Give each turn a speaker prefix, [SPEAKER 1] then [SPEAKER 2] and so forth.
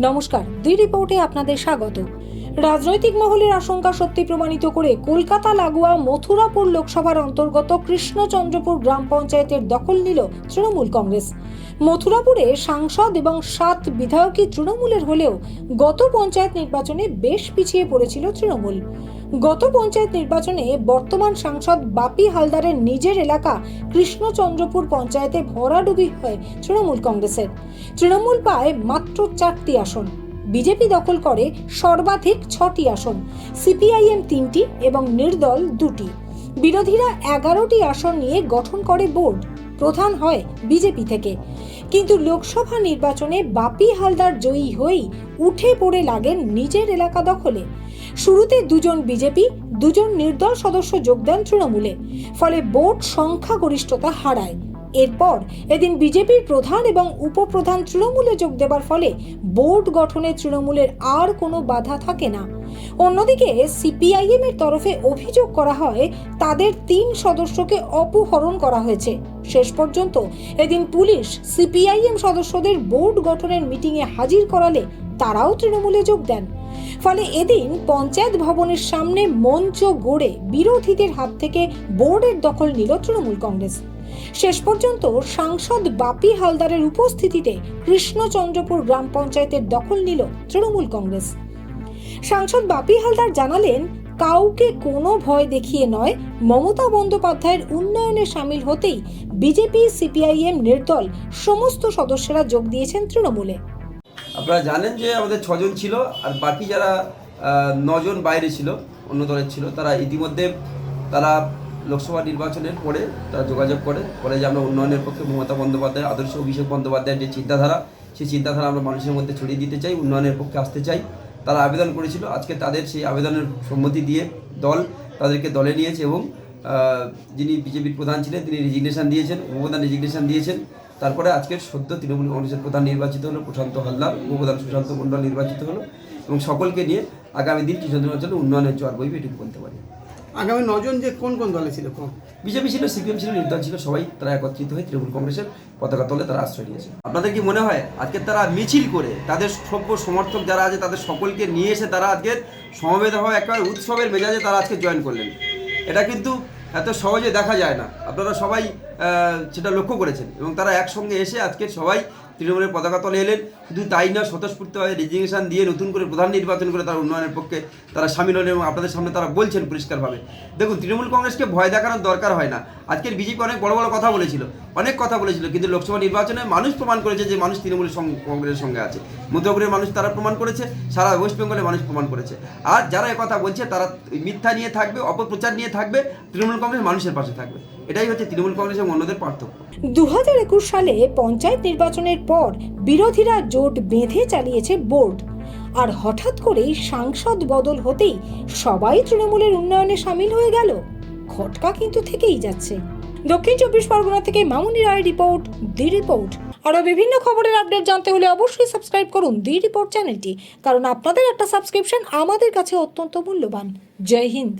[SPEAKER 1] নমস্কার দুই রিপোর্টে আপনাদের স্বাগত। রাজনৈতিক মহলের আশঙ্কা সত্যি প্রমাণিত করে কলকাতা, লাগোয়া, মথুরাপুর লোকসভার অন্তর্গত কৃষ্ণচন্দ্রপুর গ্রাম পঞ্চায়েতের দখল নিল তৃণমূল কংগ্রেস। মথুরাপুরে সাংসদ এবং সাত বিধায়কই তৃণমূলের হলেও গত পঞ্চায়েত নির্বাচনে বেশ পিছিয়ে পড়েছিল তৃণমূল। গত পঞ্চায়েত নির্বাচনে বর্তমান সাংসদ বাপি হালদারের নিজের এলাকা কৃষ্ণচন্দ্রপুর পঞ্চায়েতে ভরাডুবি হয় তৃণমূল কংগ্রেসের। তৃণমূল পায় মাত্র চারটি আসন। বিজেপি দখল করে সর্বাধিক ছটি আসন। সিপিআইএম তিনটি এবং নির্দল দুটি। বিরোধীরা এগারোটি আসন নিয়ে গঠন করে বোর্ড। প্রধান হয় বিজেপি থেকে। কিন্তু লোকসভা নির্বাচনে বাপি হালদার জয়ী হয়েই উঠে পড়ে লাগেন নিজের এলাকা দখলে। শুরুতে দুজন বিজেপি, দুজন নির্দল সদস্য যোগদান তৃণমূলে, ফলে বোর্ড সংখ্যাগরিষ্ঠতা হারায়। এরপর এদিন বিজেপির প্রধান এবং উপপ্রধান তৃণমূলে যোগ দেবার ফলে বোর্ড গঠনে তৃণমূলের আর কোনো বাধা থাকে না। অন্যদিকে সিপিআইএম এর তরফে অভিযোগ করা হয়, তাদের তিন সদস্যকে অপহরণ করা হয়েছে। শেষ পর্যন্ত এদিন পুলিশ সিপিআইএম সদস্যদের বোর্ড গঠনের মিটিংয়ে হাজির করালে তারাও তৃণমূলে যোগ দেন। ফলে এদিন পঞ্চায়েত ভবনের সামনে মঞ্চ গড়ে বিরোধীদের হাত থেকে বোর্ডের দখল নিল তৃণমূল কংগ্রেস। শেষ পর্যন্ত সাংসদ বাপি হালদারের উপস্থিতিতে কৃষ্ণচন্দ্রপুর গ্রাম পঞ্চায়েতের দখল নিল তৃণমূল কংগ্রেস। সাংসদ বাপি হালদার জানালেন, কাউকে কোনো ভয় দেখিয়ে নয়, মমতা বন্দ্যোপাধ্যায়ের উন্নয়নে সামিল হতেই বিজেপি, সিপিআইএম, নির্দল সমস্ত সদস্যরা যোগ দিয়েছেন তৃণমূলে।
[SPEAKER 2] আপনারা জানেন যে আমাদের ছজন ছিল আর বাকি যারা নজন বাইরে ছিল, অন্য দলের ছিল, তারা ইতিমধ্যে তারা লোকসভা নির্বাচনের পরে তারা যোগাযোগ করে। বলে যে আমরা উন্নয়নের পক্ষে মমতা বন্দ্যোপাধ্যায়, আদর্শ অভিষেক বন্দ্যোপাধ্যায়ের যে চিন্তাধারা, সেই চিন্তাধারা আমরা মানুষের মধ্যে ছড়িয়ে দিতে চাই, উন্নয়নের পক্ষে আসতে চাই। তারা আবেদন করেছিল, আজকে তাদের সেই আবেদনের সম্মতি দিয়ে দল তাদেরকে দলে নিয়েছে এবং যিনি বিজেপির প্রধান ছিলেন, তিনি রেজিগনেশন দিয়েছেন, উপপ্রধান রেজিগনেশন দিয়েছেন। তারপরে আজকের সদ্য তৃণমূল কংগ্রেসের প্রধান নির্বাচিত হলো প্রশান্ত হালদার উপপ্রধান সুশান্ত মণ্ডল নির্বাচিত হলো এবং সকলকে নিয়ে আগামী দিন কৃষ্ণচন্দ্র জন্য উন্নয়নের জোয়ার বইবে এটুকু বলতে পারি।
[SPEAKER 3] আগামী নজন যে কোন কোন দলে ছিল কোন?
[SPEAKER 2] বিজেপি ছিল সিপিএম ছিল নির্দল ছিল সবাই তারা একত্রিত হয়ে তৃণমূল কংগ্রেসের পতাকা তলে তারা আশ্রয় নিয়েছে। আপনাদের কি মনে হয় আজকে তারা মিছিল করে তাদের সভ্য সমর্থক যারা আছে তাদের সকলকে নিয়ে এসে তারা আজকে সমবেত হওয়া একেবারে উৎসবের মেজাজে তারা আজকে জয়েন করলেন? এটা কিন্তু এত সহজে দেখা যায় না। আপনারা সবাই সেটা লক্ষ্য করেছেন এবং তারা একসঙ্গে এসে আজকে সবাই তৃণমূলের পতাকা তলে এলেন। শুধু তাই না স্বতঃস্ফূর্তভাবে রেজিগনেশন দিয়ে নতুন করে প্রধান নির্বাচন করে তারা উন্নয়নের পক্ষে তারা সামিল হলেন এবং আপনাদের সামনে তারা বলছেন পরিষ্কারভাবে। দেখুন, তৃণমূল কংগ্রেসকে ভয় দেখানোর দরকার হয় না। আজকের বিজেপি অনেক বড় বড় কথা বলেছিল, অনেক কথা বলেছিল, কিন্তু লোকসভা নির্বাচনে মানুষ প্রমাণ করেছে যে মানুষ তৃণমূল কংগ্রেসের সঙ্গে আছে। মধ্যপুরের মানুষ তারা প্রমাণ করেছে, সারা ওয়েস্ট বেঙ্গলের মানুষ প্রমাণ করেছে। আর যারা কথা বলছে, তারা মিথ্যা নিয়ে থাকবে, অপপ্রচার নিয়ে থাকবে, তৃণমূল কংগ্রেস মানুষের পাশে থাকবে। এটাই হচ্ছে তৃণমূল কংগ্রেস এবং অন্যদের পার্থক্য।
[SPEAKER 1] দু হাজার একুশ সালে পঞ্চায়েত নির্বাচনের পর বিরোধীরা জোট বেঁধে চালিয়েছে বোর্ড। আর হঠাৎ করেই সাংসদ বদল হতেই সবাই তৃণমূলের উন্নয়নে সামিল হয়ে গেল। খটকা কিন্তু থেকেই যাচ্ছে। দক্ষিণ চব্বিশ পরগনা থেকে মামুনি রায় রিপোর্ট, দি রিপোর্ট। আরও বিভিন্ন খবরের আপডেট জানতে হলে অবশ্যই সাবস্ক্রাইব করুন দি রিপোর্ট চ্যানেলটি, কারণ আপনাদের একটা সাবস্ক্রিপশন আমাদের কাছে অত্যন্ত মূল্যবান। জয় হিন্দ।